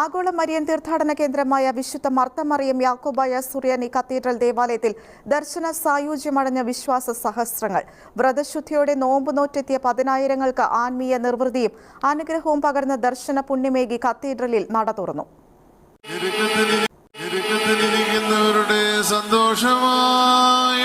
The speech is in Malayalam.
ആഗോള മരിയൻ തീർത്ഥാടന കേന്ദ്രമായ വിശുദ്ധ മർത്തമറിയം യാക്കോബായ സുറിയാനി കത്തീഡ്രൽ ദേവാലയത്തിൽ ദർശന സായുജ്യമടഞ്ഞ വിശ്വാസ സഹസ്രങ്ങൾ. വ്രതശുദ്ധിയോടെ നോമ്പ് നോറ്റെത്തിയ പതിനായിരങ്ങൾക്ക് ആത്മീയ നിർവൃതിയും അനുഗ്രഹവും പകർന്ന ദർശന പുണ്യമേകി കത്തീഡ്രലിൽ നട തുറന്നു. സന്തോഷമായ